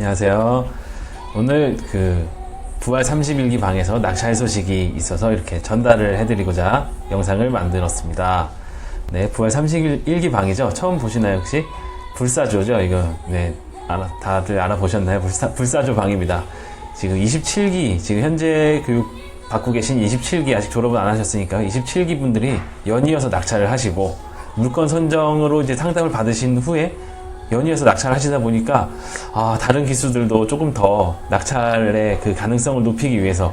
안녕하세요. 오늘 그 부활 31기 방에서 낙찰 소식이 있어서 이렇게 전달을 해드리고자 영상을 만들었습니다. 네, 부활 31기 방이죠. 처음 보시나요, 혹시? 불사조죠, 이거. 네, 알아, 다들 알아보셨나요? 불사, 불사조 방입니다. 지금 27기, 지금 현재 교육 받고 계신 27기, 아직 졸업은 안 하셨으니까 27기 분들이 연이어서 낙찰을 하시고, 물건 선정으로 이제 상담을 받으신 후에 연이어서 낙찰을 하시다 보니까 아, 다른 기수들도 조금 더 낙찰의 그 가능성을 높이기 위해서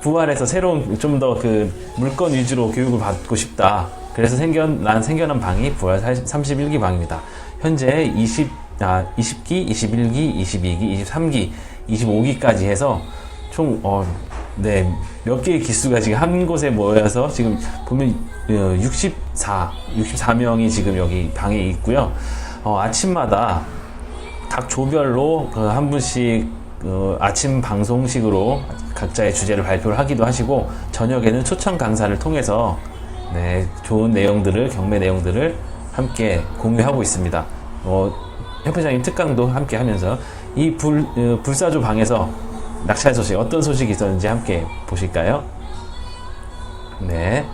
부활해서 새로운 좀 더 그 물건 위주로 교육을 받고 싶다. 그래서 생겨난 생겨난 방이 부활 31기 방입니다. 현재 20 아, 20기, 21기, 22기, 23기, 25기까지 해서 총 어, 네, 몇 개의 기수가 지금 한 곳에 모여서 지금 보면 64, 64명이 지금 여기 방에 있고요. 어, 아침마다 각 조별로 그 한 분씩 그 아침 방송식으로 각자의 주제를 발표를 하기도 하시고 저녁에는 초청 강사를 통해서 네, 좋은 내용들을 경매 내용들을 함께 공유하고 있습니다. 어, 협회장님 특강도 함께 하면서 이 불, 어, 불사조 방에서 낙찰 소식 어떤 소식이 있었는지 함께 보실까요? 네.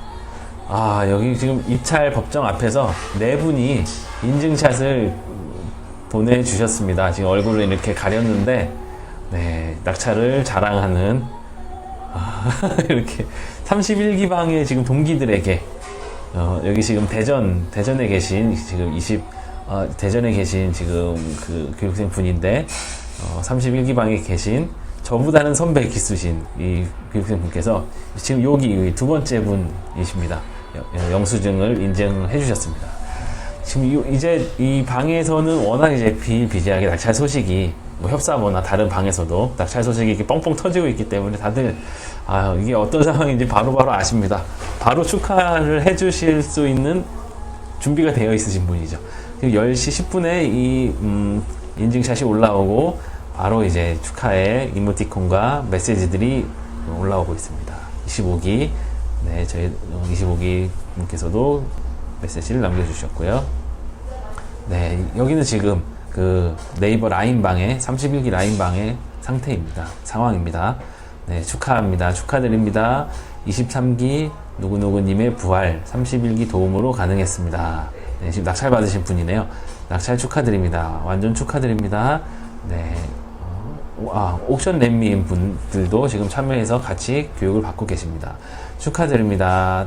아, 여기 지금 입찰 법정 앞에서 네 분이 인증샷을 보내주셨습니다. 지금 얼굴을 이렇게 가렸는데, 네, 낙찰을 자랑하는, 아, 이렇게 31기 방의 지금 동기들에게, 어, 여기 지금 대전, 대전에 계신 지금 20, 어, 대전에 계신 지금 그 교육생 분인데, 어, 31기 방에 계신 저보다는 선배 기수신 이 교육생 분께서 지금 여기 두 번째 분이십니다. 여- 영수증을 인증해 주셨습니다. 지금 이- 이제 이 방에서는 워낙 이제 비일비재하게 낙찰 소식이 뭐 협사모나 다른 방에서도 낙찰 소식이 이렇게 뻥뻥 터지고 있기 때문에 다들 아 이게 어떤 상황인지 바로바로 아십니다. 바로 축하를 해주실 수 있는 준비가 되어 있으신 분이죠. 지금 10시 10분에 이 음, 인증샷이 올라오고 바로 이제 축하의 이모티콘과 메시지들이 올라오고 있습니다. 25기 네 저희 25기 분께서도 메시지를 남겨주셨고요. 네 여기는 지금 그 네이버 라인방의 31기 라인방의 상태입니다. 상황입니다. 네 축하합니다. 축하드립니다. 23기 누구누구님의 부활 31기 도움으로 가능했습니다. 네, 지금 낙찰 받으신 분이네요. 낙찰 축하드립니다. 완전 축하드립니다. 네. 어, 아, 옥션 랜미인 분들도 지금 참여해서 같이 교육을 받고 계십니다. 축하드립니다.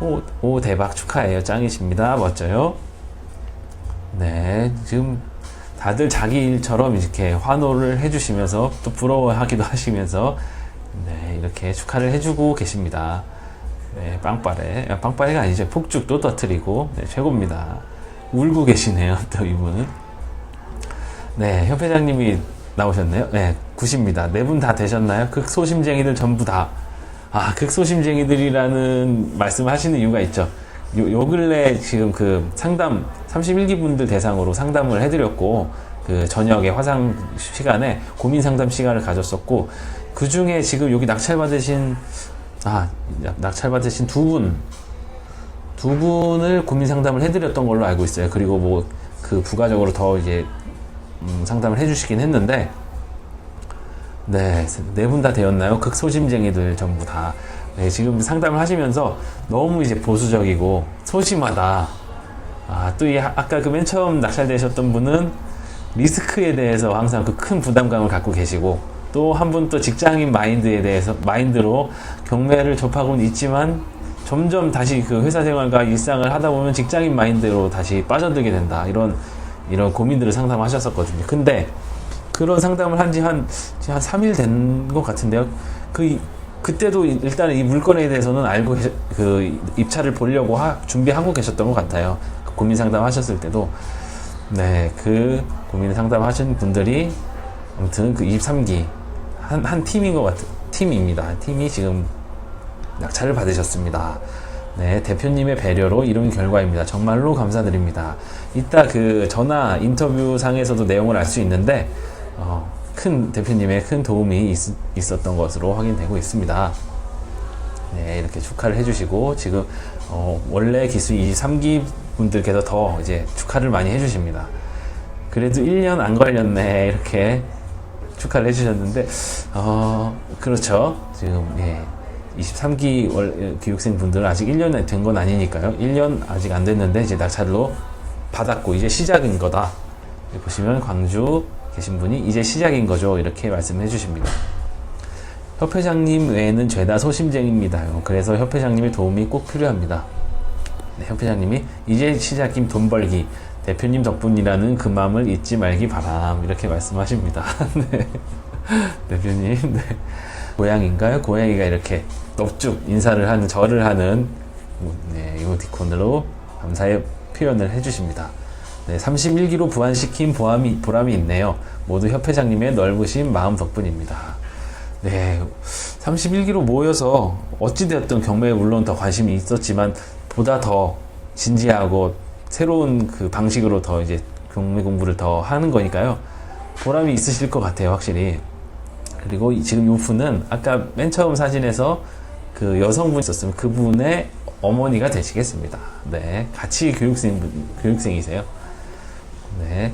오, 오, 대박 축하해요. 짱이십니다. 멋져요. 네, 지금 다들 자기 일처럼 이렇게 환호를 해주시면서 또 부러워하기도 하시면서 네, 이렇게 축하를 해주고 계십니다. 네, 빵빠레. 아, 빵빠레가 아니죠. 폭죽도 터트리고 네, 최고입니다. 울고 계시네요. 또 이분은. 네, 협회장님이 나오셨네요. 네, 굿입니다. 네 분 다 되셨나요? 극소심쟁이들 전부 다. 아, 극소심쟁이들이라는 말씀 하시는 이유가 있죠. 요, 요 근래 지금 그 상담, 31기 분들 대상으로 상담을 해드렸고, 그 저녁에 화상 시간에 고민 상담 시간을 가졌었고, 그 중에 지금 여기 낙찰 받으신, 아, 낙찰 받으신 두 분, 두 분을 고민 상담을 해드렸던 걸로 알고 있어요. 그리고 뭐, 그 부가적으로 더 이제, 음, 상담을 해주시긴 했는데, 네, 네 분 다 되었나요? 극소심쟁이들 전부 다. 네, 지금 상담을 하시면서 너무 이제 보수적이고 소심하다. 아, 또 이 아까 그 맨 처음 낙찰되셨던 분은 리스크에 대해서 항상 그 큰 부담감을 갖고 계시고 또 한 분 또 직장인 마인드에 대해서 마인드로 경매를 접하고는 있지만 점점 다시 그 회사 생활과 일상을 하다 보면 직장인 마인드로 다시 빠져들게 된다. 이런 이런 고민들을 상담하셨었거든요. 근데 그런 상담을 한 지 한, 한 3일 된 것 같은데요. 그, 그때도 일단 이 물건에 대해서는 알고 계셨, 그 입찰을 보려고 하, 준비하고 계셨던 것 같아요. 그 고민 상담 하셨을 때도. 네, 그 고민 상담 하신 분들이 아무튼 그 23기 한, 한 팀인 것 같은, 팀입니다. 팀이 지금 낙찰을 받으셨습니다. 네, 대표님의 배려로 이룬 결과입니다. 정말로 감사드립니다. 이따 그 전화 인터뷰 상에서도 내용을 알 수 있는데, 어, 큰 대표님의 큰 도움이 있, 었던 것으로 확인되고 있습니다. 네, 이렇게 축하를 해주시고, 지금, 어, 원래 기수 23기 분들께서 더 이제 축하를 많이 해주십니다. 그래도 1년 안 걸렸네. 이렇게 축하를 해주셨는데, 어, 그렇죠. 지금, 예. 23기 월, 교육생 분들은 아직 1년 된건 아니니까요. 1년 아직 안 됐는데, 이제 낙찰로 받았고, 이제 시작인 거다. 보시면 광주 계신 분이 이제 시작인 거죠. 이렇게 말씀해 주십니다. 협회장님 외에는 죄다 소심쟁입니다요. 그래서 협회장님의 도움이 꼭 필요합니다. 네, 협회장님이 이제 시작임 돈 벌기 대표님 덕분이라는 그 마음을 잊지 말기 바람 이렇게 말씀하십니다. 네. 대표님 네. 고양인가요? 고양이가 이렇게 넙죽 인사를 하는 절을 하는 네, 이모티콘으로 감사의 표현을 해주십니다. 네, 31기로 부활시킨 보람이, 보람이 있네요. 모두 협회장님의 넓으신 마음 덕분입니다. 네, 31기로 모여서 어찌되었든 경매에 물론 더 관심이 있었지만 보다 더 진지하고 새로운 그 방식으로 더 이제 경매 공부를 더 하는 거니까요. 보람이 있으실 것 같아요, 확실히. 그리고 이- 지금 이 분은 아까 맨 처음 사진에서 그 여성분 있었으면 그분의 어머니가 되시겠습니다. 네, 같이 교육생 분- 교육생이세요. 네.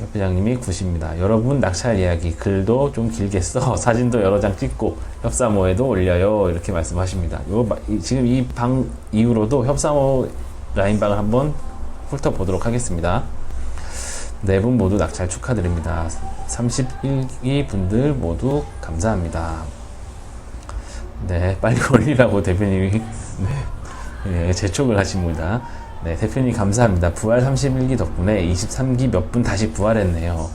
협회장님이 구십니다. 여러분 낙찰 이야기 글도 좀 길게 써 사진도 여러 장 찍고 협사모에도 올려요 이렇게 말씀하십니다. 요 지금 이 방 이후로도 협사모 라인방을 한번 훑어보도록 하겠습니다. 네 분 모두 낙찰 축하드립니다. 31기 분들 모두 감사합니다. 네, 빨리 올리라고 대표님이 네, 네, 재촉을 하십니다. 네, 대표님 감사합니다. 부활 31기 덕분에 23기 몇 분 다시 부활했네요.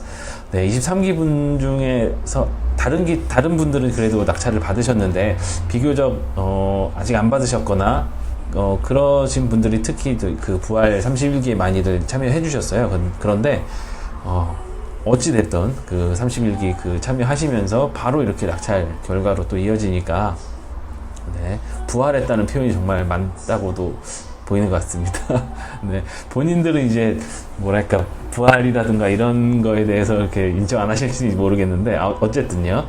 네, 23기 분 중에서 다른 기, 다른 분들은 그래도 낙찰을 받으셨는데 비교적 어, 아직 안 받으셨거나 어, 그러신 분들이 특히 그- 그 부활 31기에 많이들 참여해 주셨어요. 그- 그런데 어, 어찌 됐던 그 31기 그 참여하시면서 바로 이렇게 낙찰 결과로 또 이어지니까 네, 부활했다는 표현이 정말 맞다고도 보이는 것 같습니다. 네, 본인들은 이제 뭐랄까 부활이라든가 이런 거에 대해서 이렇게 인정 안 하실지 모르겠는데 아, 어쨌든요.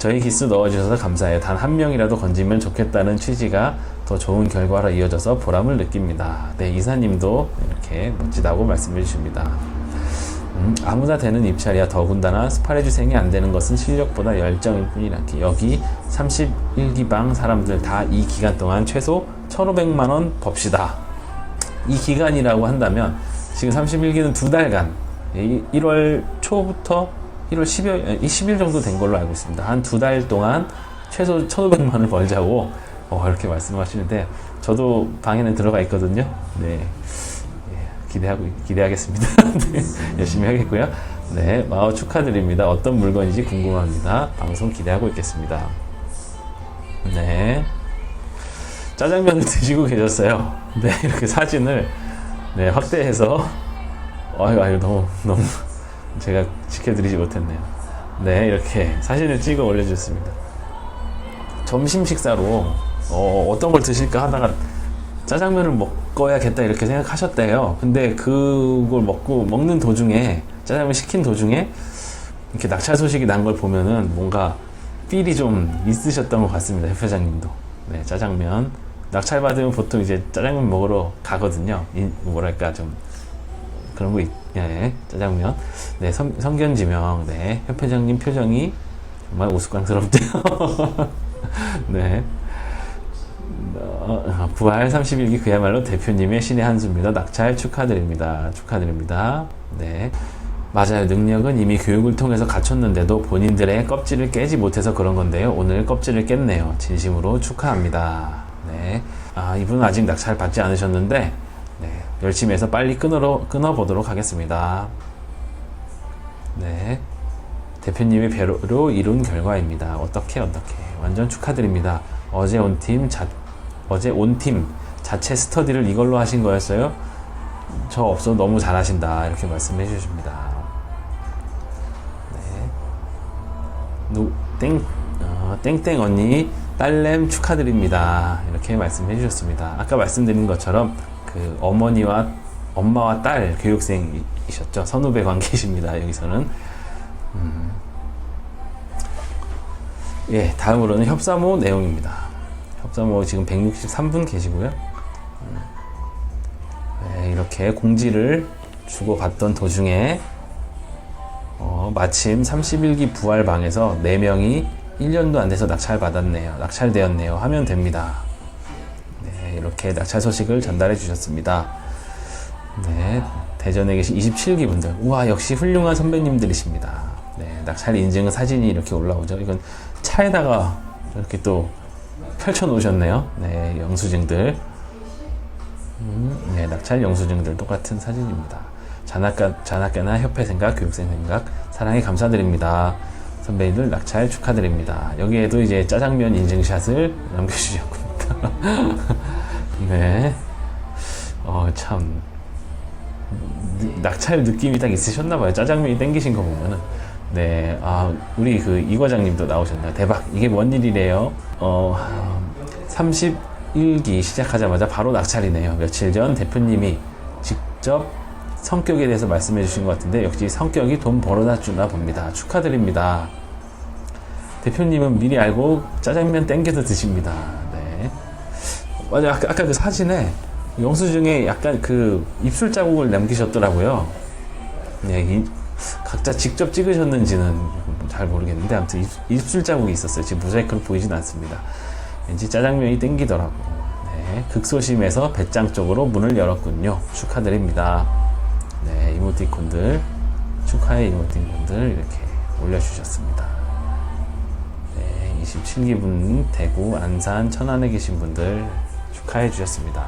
저희 기수 넣어주셔서 감사해요. 단 한 명이라도 건지면 좋겠다는 취지가 더 좋은 결과로 이어져서 보람을 느낍니다. 네, 이사님도 이렇게 멋지다고 말씀해 주십니다. 음, 아무나 되는 입찰이야 더군다나 스파레주생이 안 되는 것은 실력보다 열정일 뿐이라기 여기 31기 방 사람들 다 이 기간 동안 최소 1,500만 원 법시다. 이 기간이라고 한다면 지금 31기는 두 달간 1월 초부터 1월 10일, 20일 정도 된 걸로 알고 있습니다. 한 두 달 동안 최소 1,500만 원을 벌자고 어, 이렇게 말씀하시는데 저도 방에는 들어가 있거든요. 네. 기대하고 기대하겠습니다. 네, 열심히 하겠고요. 네, 마오 축하드립니다. 어떤 물건인지 궁금합니다. 방송 기대하고 있겠습니다. 네, 짜장면을 드시고 계셨어요. 네, 이렇게 사진을 네 확대해서 아유 아유 너무 너무 제가 지켜드리지 못했네요. 네, 이렇게 사진을 찍어 올려주셨습니다. 점심 식사로 어, 어떤 걸 드실까 하다가 짜장면을 먹어야겠다 이렇게 생각하셨대요. 근데 그걸 먹고 먹는 도중에 짜장면 시킨 도중에 이렇게 낙찰 소식이 난 걸 보면은 뭔가 필이 좀 있으셨던 것 같습니다. 협회장님도. 네, 짜장면 낙찰 받으면 보통 이제 짜장면 먹으러 가거든요. 이, 뭐랄까 좀 그런 거 있, 예, 짜장면. 네, 성, 성견지명. 네, 협회장님 표정이 정말 우스꽝스럽대요. 네. 어, 부활 31기 그야말로 대표님의 신의 한 수입니다. 낙찰 축하드립니다. 축하드립니다. 네. 맞아요. 능력은 이미 교육을 통해서 갖췄는데도 본인들의 껍질을 깨지 못해서 그런 건데요. 오늘 껍질을 깼네요. 진심으로 축하합니다. 네. 아, 이분은 아직 낙찰 받지 않으셨는데, 네. 열심히 해서 빨리 끊어, 끊어보도록 하겠습니다. 네. 대표님의 배로 이룬 결과입니다. 어떻게 어떻게 완전 축하드립니다. 어제 온 팀 자, 어제 온 팀 자체 스터디를 이걸로 하신 거였어요? 저 없어 너무 잘하신다 이렇게 말씀해 주십니다. 네. 누, 땡, 어, 땡땡 언니 딸냄 축하드립니다. 이렇게 말씀해 주셨습니다. 아까 말씀드린 것처럼 그 어머니와 엄마와 딸 교육생이셨죠. 선후배 관계이십니다. 여기서는. 예, 다음으로는 협사모 내용입니다. 협사모 지금 163분 계시고요. 음, 네, 이렇게 공지를 주고받던 도중에 어, 마침 31기 부활방에서 4명이 1년도 안 돼서 낙찰받았네요. 낙찰되었네요. 하면 됩니다. 네, 이렇게 낙찰 소식을 전달해 주셨습니다. 네, 대전에 계신 27기 분들. 우와, 역시 훌륭한 선배님들이십니다. 네, 낙찰 인증 사진이 이렇게 올라오죠. 이건 차에다가 이렇게 또 펼쳐 놓으셨네요. 네, 영수증들. 음, 네, 낙찰 영수증들 똑같은 사진입니다. 잔학가, 잔학교나 협회 생각, 교육생 생각, 사랑에 감사드립니다. 선배님들 낙찰 축하드립니다. 여기에도 이제 짜장면 인증샷을 남겨주셨습니다. 네. 어, 참. 낙찰 느낌이 딱 있으셨나봐요. 짜장면이 땡기신 거 보면은. 네, 아, 우리 그 이 과장님도 나오셨나요? 대박. 이게 뭔 일이래요? 어, 31기 시작하자마자 바로 낙찰이네요. 며칠 전 대표님이 직접 성격에 대해서 말씀해 주신 것 같은데, 역시 성격이 돈 벌어다 주나 봅니다. 축하드립니다. 대표님은 미리 알고 짜장면 땡겨서 드십니다. 네. 맞아, 아까, 아까 그 사진에 영수증에 약간 그 입술 자국을 남기셨더라고요. 네, 이- 각자 직접 찍으셨는지는 잘 모르겠는데 아무튼 입, 술 자국이 있었어요. 지금 모자이크로 보이진 않습니다. 왠지 짜장면이 땡기더라고. 네, 극소심에서 배짱 쪽으로 문을 열었군요. 축하드립니다. 네, 이모티콘들 축하의 이모티콘들 이렇게 올려주셨습니다. 네, 27기 분 대구, 안산, 천안에 계신 분들 축하해 주셨습니다.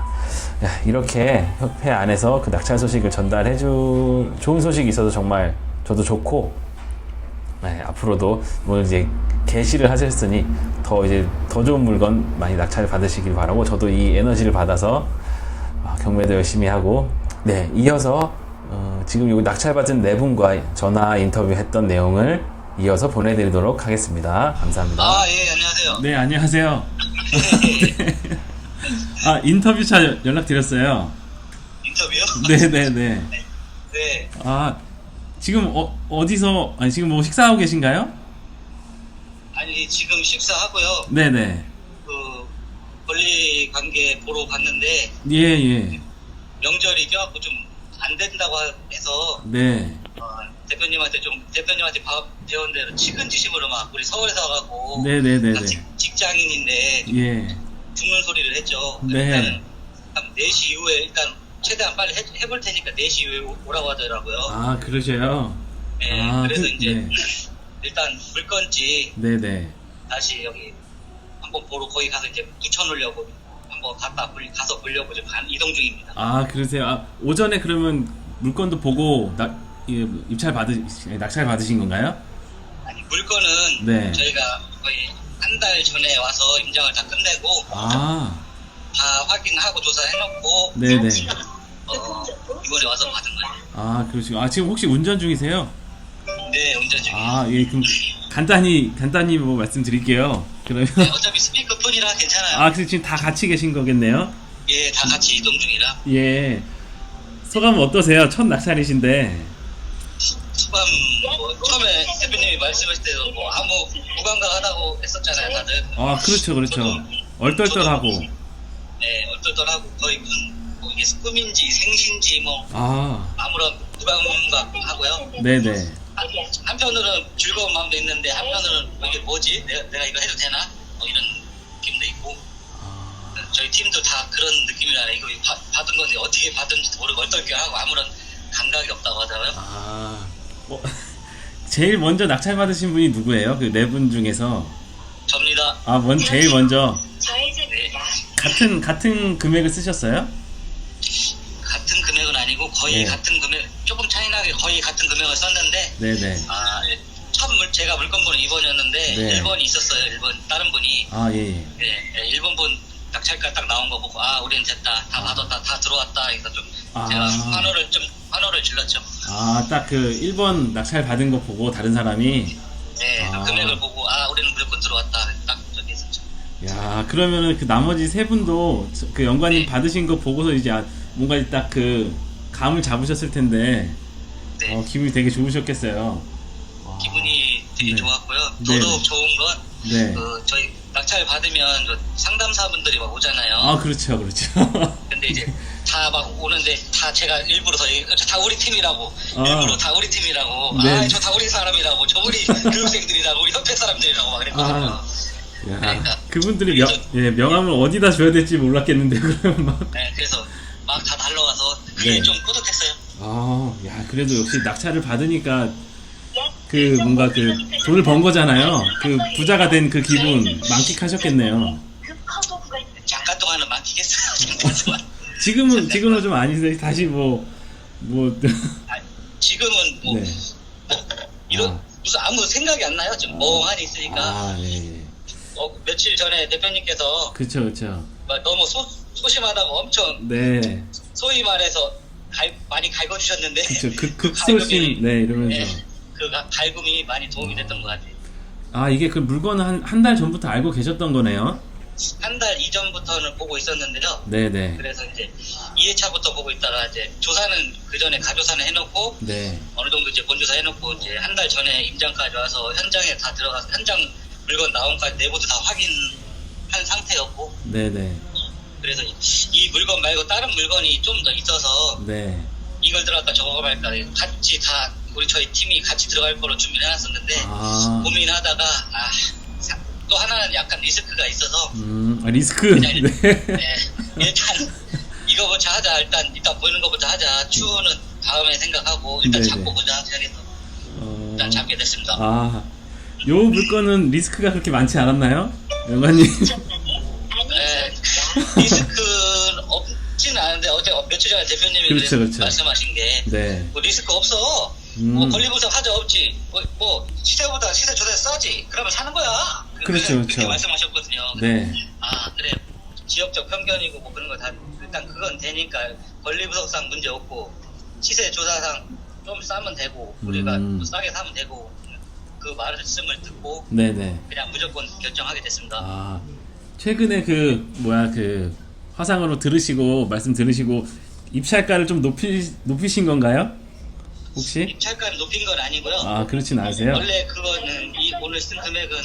야, 이렇게 협회 안에서 그 낙찰 소식을 전달해 주 좋은 소식이 있어서 정말 저도 좋고 네, 앞으로도 뭐 이제 게시를 하셨으니 더 이제 더 좋은 물건 많이 낙찰 받으시길 바라고 저도 이 에너지를 받아서 아, 경매도 열심히 하고 네 이어서 어, 지금 여기 낙찰 받은 네 분과 전화 인터뷰했던 내용을 이어서 보내드리도록 하겠습니다. 감사합니다. 아, 예, 안녕하세요. 네, 안녕하세요. 아, 인터뷰 차 연락 드렸어요. 인터뷰요? 네, 네, 네. 네. 아, 지금 어, 어디서, 아니, 지금 뭐 식사하고 계신가요? 아니, 지금 식사하고요. 네, 네. 그, 권리 관계 보러 갔는데, 예, 예. 명절이 껴갖고 좀 안 된다고 해서, 네. 어, 대표님한테 좀, 대표님한테 밥 배운 대로 측은지심으로 막, 우리 서울에서 와갖고, 네, 네, 네, 다 네. 직, 직장인인데, 예. 죽는 소리를 했죠. 네. 일단은, 한 4시 이후에, 일단, 최대한 빨리 해, 해볼 테니까 4시 이후에 오- 오라고 하더라고요. 아, 그러셔요? 네, 아, 그래서 그- 이제, 네. 일단, 물 건지, 네, 네. 다시 여기 한번 보러 거기 가서 이제 붙여놓으려고 한번 갔다 볼- 가서 보려고 지금 간- 이동 중입니다. 아, 그러세요? 아, 오전에 그러면 물건도 보고 낙, 예, 입찰 받으, 낙찰 받으신 건가요? 아니 물건은 네. 저희가 거의 한 달 전에 와서 임장을 다 끝내고 아, 다 확인하고 조사해놓고 네네. 어, 이번에 와서 받은 거예요. 아, 그러시고. 아, 지금 혹시 운전 중이세요? 네 운전 중이에요. 아, 예, 그럼 간단히, 간단히 뭐 말씀드릴게요. 그러면. 네, 어차피 스피커폰이라 괜찮아요. 아, 그래서 지금 다 같이 계신 거겠네요? 예, 다 같이 이동 중이라 예. 소감은 어떠세요? 첫 낙찰이신데. 수감 뭐 처음에 대표님이 말씀하실 때도 뭐 아무 무감각하다고 했었잖아요, 다들. 아, 그렇죠, 그렇죠. 얼떨떨하고. 네, 얼떨떨하고 거의 무슨 뭐 이게 꿈인지 생신지 뭐 아, 아무런 무감각하고요. 네네. 한- 한편으로는 즐거운 마음도 있는데 한편으로는 뭐 이게 뭐지? 내가, 내가 이거 해도 되나? 뭐 이런 느낌도 있고 아, 저희 팀도 다 그런 느낌이라 이거 받- 받은 건데 어떻게 받은지도 모르고 어떨게 하고 아무런 감각이 없다고 하더라고요. 아. 어, 제일 먼저 낙찰 받으신 분이 누구예요? 그 네 분 중에서. 접니다. 아, 먼, 제일 먼저. 네. 같은, 같은 금액을 쓰셨어요? 같은 금액은 아니고 거의 네. 같은 금액 조금 차이 나게 거의 같은 금액을 썼는데 네 네. 아, 예, 첫 물, 제가 물건보는 2번이었는데 네. 1번이 있었어요. 1번 다른 분이 아, 예, 예. 예, 예, 1번 분 낙찰가 딱 나온 거 보고 아 우리는 됐다 다 받았다 다 들어왔다 그래서 좀 아. 제가 환호를 좀 환호를 질렀죠. 아, 딱 그 1번 낙찰 받은 거 보고 다른 사람이. 네, 그 아. 금액을 보고 아 우리는 무조건 들어왔다 딱 저기 했었죠. 야, 그러면은 그 나머지 세 분도 저- 그 연관님 받으신 거 보고서 이제 아- 뭔가 딱 그 감을 잡으셨을 텐데, 네, 어, 기분이 되게 좋으셨겠어요. 와. 기분이 되게 네. 좋았고요. 네. 더더욱 좋은 건 네. 그 저희 낙찰 받으면 저 상담사분들이 막 오잖아요. 아, 그렇죠, 그렇죠. 근데 이제 다 막 오는데 다 제가 일부러 더 얘기- 다 우리 팀이라고 아. 일부러 다 우리 팀이라고 네. 아저 다 우리 사람이라고 저 우리 교육생들이라고 우리 협회 사람들이라고 막 그랬거든요. 아. 야, 그러니까. 그분들이 명, 예, 명함을 어디다 줘야 될지 몰랐겠는데 그러면 막. 네, 그래서 막 다 달러가서 그게 네. 좀 뿌듯했어요. 아, 야, 그래도 역시 낙찰을 받으니까 그 뭔가 그 돈을 번 거잖아요. 그 부자가 된 그 기분 만끽하셨겠네요. 잠깐 동안은. 잠깐 동안. 지금은 지금은 좀 아니세요. 다시 뭐 뭐. 아, 지금은 뭐, 네. 뭐 이런 아. 무슨 아무 생각이 안 나요. 지금 멍하니 있으니까 아, 예, 예. 어, 며칠 전에 대표님께서 그쵸, 그쵸. 막 너무 소, 소심하다고 엄청 네. 소위 말해서 갈, 많이 갈궈주셨는데 그쵸. 극, 극소심, 네, 이러면서. 그 가- 갈굼이 많이 도움이 됐던 것 같아요. 아, 이게 그 물건을 한, 한 달 전부터 알고 계셨던 거네요? 한 달 이전부터는 보고 있었는데요. 네네. 그래서 이제 2회차부터 보고 있다가 이제 조사는 그 전에 가조사는 해놓고 네. 어느 정도 이제 본조사 해놓고 이제 한 달 전에 임장까지 와서 현장에 다 들어가서 현장 물건 나온까지 내부도 다 확인한 상태였고 네네. 그래서 이, 이 물건 말고 다른 물건이 좀 더 있어서 네. 이걸 들어갈까 저거 말까 같이 다 우리 저희 팀이 같이 들어갈 거로 준비를 해놨었는데 아. 고민하다가 아, 사- 또 하나는 약간 리스크가 있어서 음, 아, 리스크. 그냥 네. 네, 일단 이거부터 하자 일단 일단 보이는 거부터 하자 추후는 다음에 생각하고 일단 네네. 잡고 보자 해서 어, 일단 잡게 됐습니다. 아, 요 물건은 리스크가 그렇게 많지 않았나요? 영관님. 네, 리스크는 없지는 않은데 어제 며칠 전에 대표님이 그렇죠, 그렇죠. 말씀하신 게 네. 뭐 리스크 없어. 음. 뭐 권리분석 하자 없지. 뭐, 뭐 시세보다 시세 조사 싸지. 그러면 사는 거야. 그- 그렇죠, 그렇게 그렇죠. 말씀하셨거든요. 네. 아 그래 지역적 편견이고 뭐 그런 거 다 일단 그건 되니까 권리분석상 문제 없고 시세 조사상 좀 싸면 되고 우리가 음. 또 싸게 사면 되고 그 말씀을 듣고 네네. 그냥 무조건 결정하게 됐습니다. 아, 최근에 그, 뭐야, 그, 화상으로 들으시고, 말씀 들으시고, 입찰가를 좀 높이, 높이신 건가요? 혹시? 입찰가를 높인 건 아니고요. 아, 그렇진 않으세요? 원래 그거는 이 오늘 쓴 금액은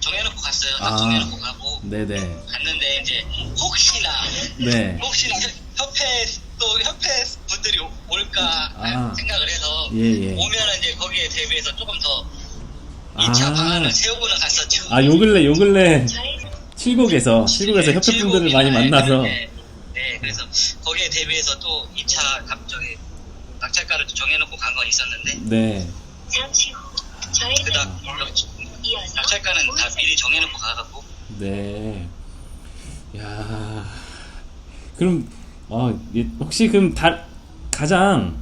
정해놓고 갔어요. 딱 아. 정해놓고 가고 네네. 갔는데 이제 혹시나 네. 혹시나 협회 또 협회 분들이 오- 올까 아. 생각을 해서 예, 예. 오면은 이제 거기에 대비해서 조금 더 2차 아. 방안을 세우고는 갔었죠. 아, 요 근래, 요 근래, 칠곡에서, 칠곡에서 협회 분들을 많이 만나서, 네, 네, 그래서 거기에 대비해서 또 2차 갑자기 낙찰가를 좀 정해놓고 간 건 있었는데 네. 잠시 후 그다음 이어서 낙찰가는 다 미리 정해놓고 가갖고 네. 야 그럼, 어, 예, 혹시 그럼 다, 가장,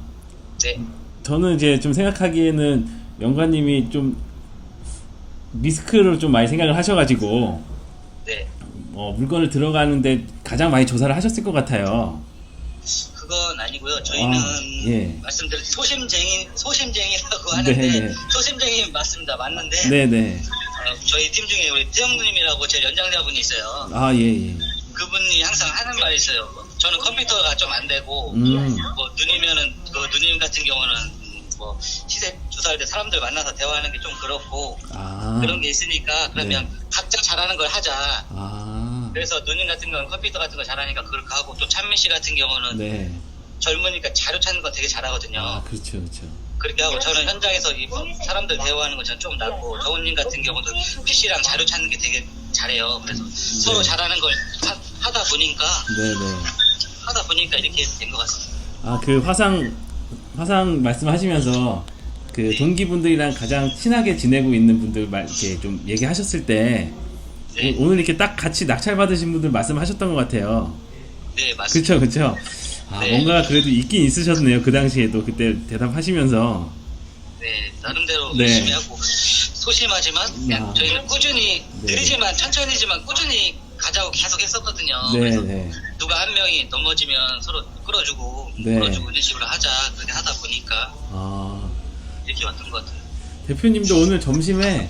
네, 저는 이제 좀 생각하기에는 영관님이 좀 리스크를 좀 많이 생각을 하셔가지고 네. 어, 물건을 들어가는데 가장 많이 조사를 하셨을 것 같아요. 아니고요. 저희는 아, 예. 말씀드린 소심쟁이 소심쟁이라고 네, 하는데 네. 소심쟁이 맞습니다. 맞는데 네네. 어, 저희 팀 중에 우리 태영님이라고 제 연장자분이 있어요. 아 예 예. 그분이 항상 하는 말이 있어요. 저는 컴퓨터가 좀 안 되고 음. 뭐 누님면은 그 누님 같은 경우는 뭐 시세 조사할 때 사람들 만나서 대화하는 게 좀 그렇고 아. 그런 게 있으니까 그러면 각자 잘하는 걸 하자. 아. 그래서 누님 같은 경우는 컴퓨터 같은 거 잘하니까 그렇게 하고 또 찬미 씨 같은 경우는 네. 젊으니까 자료 찾는 거 되게 잘하거든요. 아 그렇죠 그렇죠. 그렇게 하고 저는 현장에서 이뭐 사람들 대화하는 건 저는 좀 낫고 정훈님 같은 경우도 PC랑 자료 찾는 게 되게 잘해요. 그래서 서로 잘하는 걸 하, 다 보니까 네네. 하다 보니까 이렇게 된 것 같습니다. 아 그 화상 화상 말씀하시면서 그 동기분들이랑 가장 친하게 지내고 있는 분들 말 이렇게 좀 얘기하셨을 때 네, 오- 오늘 이렇게 딱 같이 낙찰 받으신 분들 말씀하셨던 것 같아요. 네 맞습니다. 그쵸 그쵸. 아 네. 뭔가 그래도 있긴 있으셨네요 그 당시에도 그때 대답하시면서. 네 나름대로 네. 열심히 하고 소심하지만 그냥 아. 저희는 꾸준히 네. 느리지만 천천히지만 꾸준히 가자고 계속 했었거든요. 네 그래서 네. 누가 한 명이 넘어지면 서로 끌어주고 네. 끌어주고 이런 식으로 하자 그렇게 하다 보니까 아 이렇게 왔던 것 같아요. 대표님도 오늘 점심에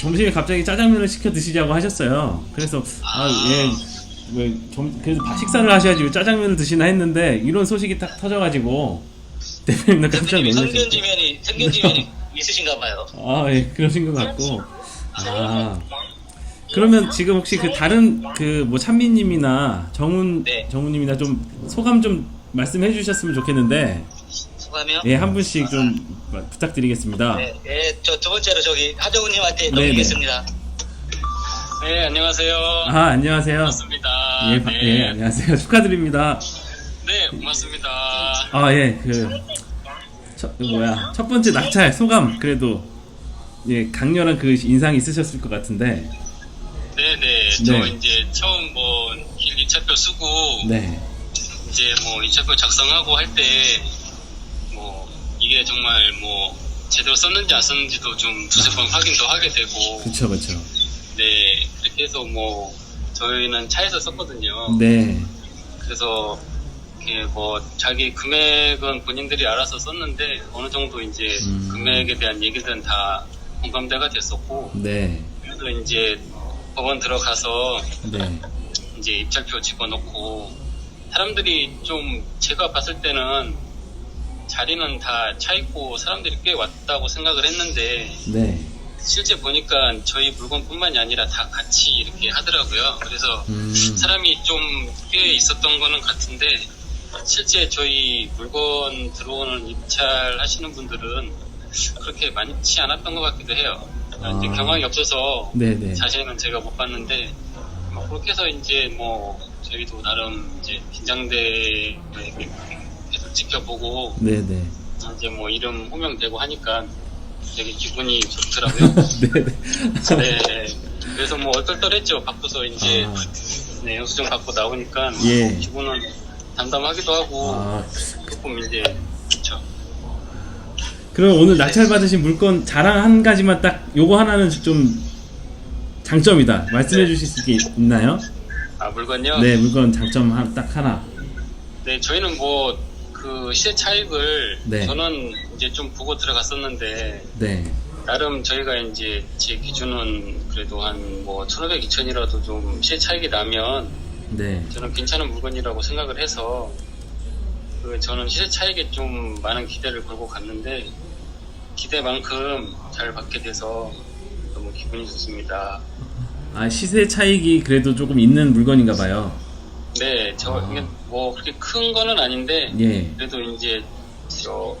점심에 갑자기 짜장면을 시켜 드시자고 하셨어요. 그래서 아예 왜 그래도 밥 식사를 하셔야지 왜 짜장면을 드시나 했는데 이런 소식이 딱 터져가지고 대표님도 깜짝 대표님이 놀라셨어요. 성견지면이 성견지면이 있으신가 봐요. 아, 예, 그러신 것 같고. 아, 그러면 지금 혹시 그 다른 그 뭐 찬미님이나 정훈 네. 정훈님이나 좀 소감 좀 말씀해 주셨으면 좋겠는데. 예한 분씩 좀 부탁드리겠습니다. 네, 네, 저두 번째로 저기 하정우님한테 네네. 넘기겠습니다. 네, 안녕하세요. 아 안녕하세요. 반갑습니다. 예, 바- 네. 예 안녕하세요. 축하드립니다. 네, 고맙습니다. 아 예 그 첫, 뭐야 첫 번째 낙찰 소감 그래도 예 강렬한 그 인상이 있으셨을 것 같은데 네네, 저 네. 이제 처음 뭐길 2차표 쓰고 네 이제 뭐 2차표 작성하고 할 때 뭐 이게 정말 뭐 제대로 썼는지 안 썼는지도 좀 두세 번 확인도 하게 되고 그쵸 그쵸 네 해서 뭐 저희는 차에서 썼거든요. 네 그래서 뭐 자기 금액은 본인들이 알아서 썼는데 어느 정도 이제 음. 금액에 대한 얘기들은 다 공감대가 됐었고 네, 그래서 이제 법원 들어가서 네, 이제 입찰표 집어넣고 사람들이 좀 제가 봤을 때는 자리는 다 차 있고 사람들이 꽤 왔다고 생각을 했는데 네. 실제 보니까 저희 물건뿐만이 아니라 다 같이 이렇게 하더라고요. 그래서 음, 사람이 좀 꽤 있었던 거는 같은데 실제 저희 물건 들어오는 입찰 하시는 분들은 그렇게 많지 않았던 것 같기도 해요. 이제 아. 경황이 없어서 네, 네. 자세히는 제가 못 봤는데 뭐 그렇게 해서 이제 뭐 저희도 나름 이제 긴장대 계속 지켜보고 네, 네. 이제 뭐 이름 호명되고 하니까 되게 기분이 좋더라고요. 네, 네. 네. 그래서 뭐 얼떨떨했죠. 바꾸서 이제 아, 네, 영수증 받고 나오니까 예. 기분은 담담하기도 하고 아, 조금 이제 그렇죠. 그럼 오늘 낙찰 받으신 물건 자랑 한 가지만 딱 요거 하나는 좀 장점이다. 말씀해 네. 주실 수 있- 있나요? 아 물건요? 네, 물건 장점 한, 딱 하나. 네, 저희는 뭐 그 시세 차익을 네. 저는 이제 좀 보고 들어갔었는데 네. 나름 저희가 이제 제 기준은 그래도 한 뭐 1,500, 2,000이라도 좀 시세 차익이 나면 네. 저는 괜찮은 물건이라고 생각을 해서 그 저는 시세 차익에 좀 많은 기대를 걸고 갔는데 기대만큼 잘 받게 돼서 너무 기분이 좋습니다. 아, 시세 차익이 그래도 조금 있는 물건인가 봐요. 네, 저 아. 이게 뭐 그렇게 큰 거는 아닌데 예. 그래도 이제 저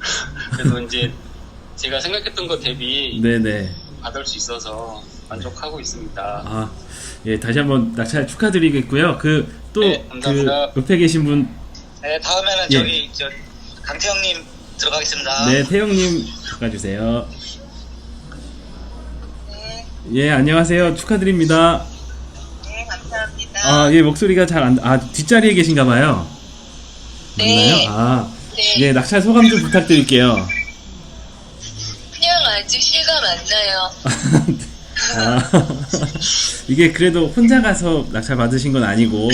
그래도 이제 제가 생각했던 것 대비 네, 네. 받을 수 있어서 만족하고 있습니다. 아, 예, 다시 한번 낙찰 축하드리겠고요. 그, 또, 네, 그, 감사합니다. 옆에 계신 분, 네, 다음에는 예. 저기 저 강태형님 들어가겠습니다. 네, 태영님 바꿔주세요. 예, 안녕하세요. 축하드립니다. 네. 아, 예, 목소리가 잘 안, 아, 뒷자리에 계신가 봐요. 네. 맞나요? 아, 네. 예, 낙찰 소감 좀 부탁드릴게요. 그냥 아직 실감 안 나요. 아, 이게 그래도 혼자 가서 낙찰 받으신 건 아니고,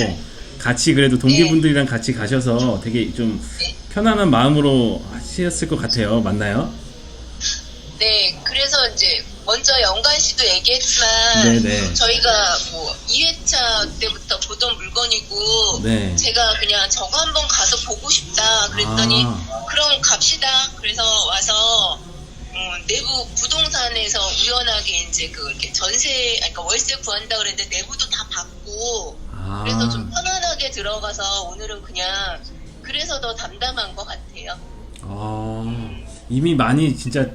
같이 그래도 동기분들이랑 같이 가셔서 되게 좀 편안한 마음으로 하셨을 것 같아요. 맞나요? 네, 먼저 영관 씨도 얘기했지만 네네. 저희가 뭐 2회차 때부터 보던 물건이고 네. 제가 그냥 저거 한번 가서 보고 싶다 그랬더니 아. 그럼 갑시다. 그래서 와서 음, 내부 부동산에서 우연하게 이제 그 이렇게 전세, 그러니까 월세 구한다 그랬는데 내부도 다 받고 아, 그래서 좀 편안하게 들어가서 오늘은 그냥 그래서 더 담담한 것 같아요. 아, 이미 많이 진짜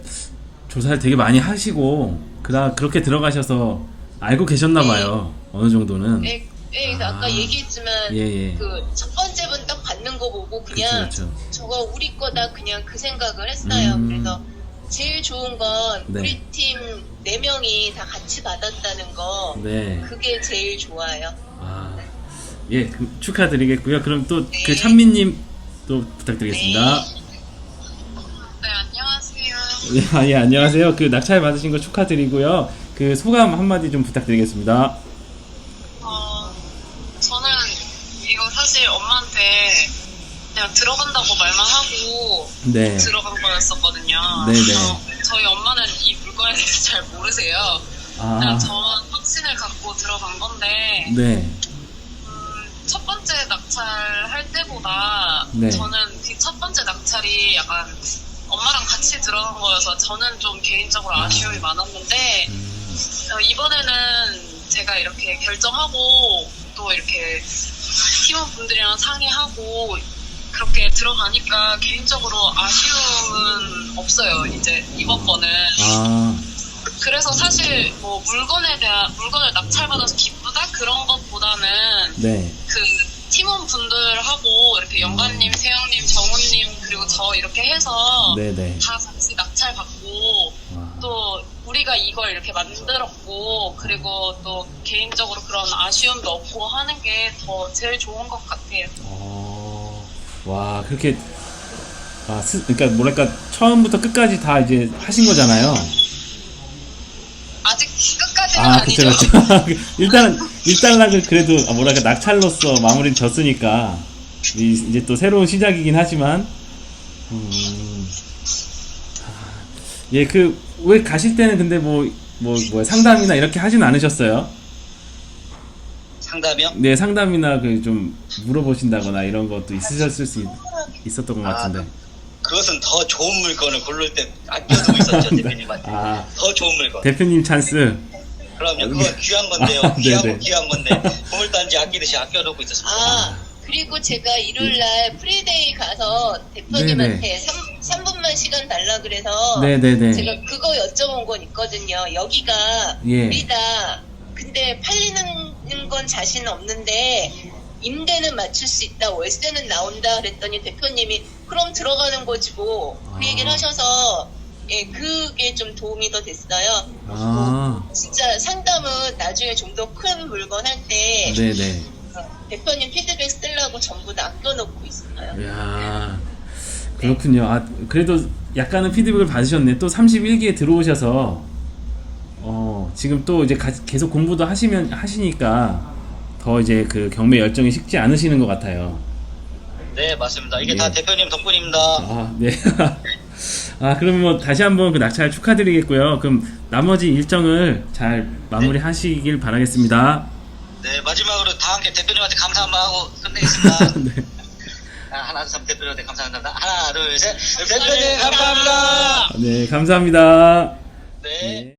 조사를 되게 많이 하시고, 그다 그렇게 들어가셔서 알고 계셨나 봐요. 어느 정도는. 예, 예, 그래서 아. 아까 얘기했지만 예, 예. 그 첫 번째 분 딱 받는 거 보고 그냥 그쵸, 그쵸. 저거 우리 거다 그냥 그 생각을 했어요. 음. 그래서 제일 좋은 건 네. 우리 팀 네 명이 다 같이 받았다는 거 네. 그게 제일 좋아요. 아, 예, 그 축하드리겠고요. 그럼 또그 네. 찬미님 또 부탁드리겠습니다. 네. 예, 아, 예, 안녕하세요. 그 낙찰 받으신 거 축하드리고요. 그 소감 한마디 좀 부탁드리겠습니다. 어, 저는 이거 사실 엄마한테 그냥 들어간다고 말만 하고 네. 들어간 거였었거든요. 네네. 그래서 저희 엄마는 이 물건에 대해서 잘 모르세요. 아, 그냥 저만 확신을 갖고 들어간 건데 네. 음, 첫 번째 낙찰 할 때보다 네. 저는 그 첫 번째 낙찰이 약간 엄마랑 같이 들어간 거여서 저는 좀 개인적으로 아. 아쉬움이 많았는데 음, 어, 이번에는 제가 이렇게 결정하고 또 이렇게 팀원분들이랑 상의하고 그렇게 들어가니까 개인적으로 아쉬움은 없어요. 이제 이번 번은. 아, 그래서 사실 뭐 물건에 대한 물건을 낙찰받아서 기쁘다 그런 것보다는 네. 그 팀원분들하고 이렇게 영관님, 세영님, 정훈님 그리고 저 이렇게 해서 네네. 다 같이 낙찰 받고 와. 또 우리가 이걸 이렇게 만들었고 그리고 또 개인적으로 그런 아쉬움도 없고 하는 게 더 제일 좋은 것 같아요. 어, 와, 그렇게, 아, 스, 그러니까 뭐랄까, 처음부터 끝까지 다 이제 하신 거잖아요. 아직 아, 아, 그쵸, 니죠 그쵸. 일단, 일단락을 그래도, 아, 뭐랄까, 낙찰로서 마무리는 졌으니까, 이- 이제 또 새로운 시작이긴 하지만, 음, 아, 예, 그, 왜 가실 때는 근데 뭐, 뭐, 뭐, 상담이나 이렇게 하진 않으셨어요? 상담이요? 네, 상담이나 그 좀 물어보신다거나 이런 것도 있으셨을 수 있, 있었던 것 아, 같은데. 그것은 더 좋은 물건을 고를 때 아껴두고 있었죠 대표님한테. 아, 더 좋은 물건. 대표님 찬스. 그럼요. 그건 귀한 건데요. 아, 귀하고 네네. 귀한 건데 보물단지 아끼듯이 아껴두고 있었습니다. 아, 그리고 제가 일요일 날 프리데이 가서 대표님한테 3, 분만 시간 달라 그래서 네네네. 제가 그거 여쭤본 건 있거든요. 여기가 예. 우리다. 근데 팔리는 건 자신 없는데 임대는 맞출 수 있다. 월세는 나온다. 그랬더니 대표님이 그럼 들어가는 거지 뭐. 그 아. 얘기를 하셔서 예, 그게 좀 도움이 더 됐어요. 아, 진짜 상담은 나중에 좀 더 큰 물건 할 때 네네. 대표님 피드백 쓰려고 전부 다 아껴놓고 있어요. 이야, 그렇군요. 아, 그래도 약간은 피드백을 받으셨네. 또 31기에 들어오셔서, 어, 지금 또 이제 가- 계속 공부도 하시면, 하시니까, 더 이제 그 경매 열정이 식지 않으시는 것 같아요. 네 맞습니다. 이게 예. 다 대표님 덕분입니다. 아, 네. 아, 그러면 뭐 다시 한번 그 낙찰 축하드리겠고요. 그럼 나머지 일정을 잘 마무리 하시길 바라겠습니다. 네 마지막으로 다 함께 대표님한테 감사 한번 하고 끝내겠습니다. 네. 아, 하나 둘 셋 대표님한테 감사합니다. 하나 둘 셋 대표님 감사합니다. 네, 감사합니다. 네. 네.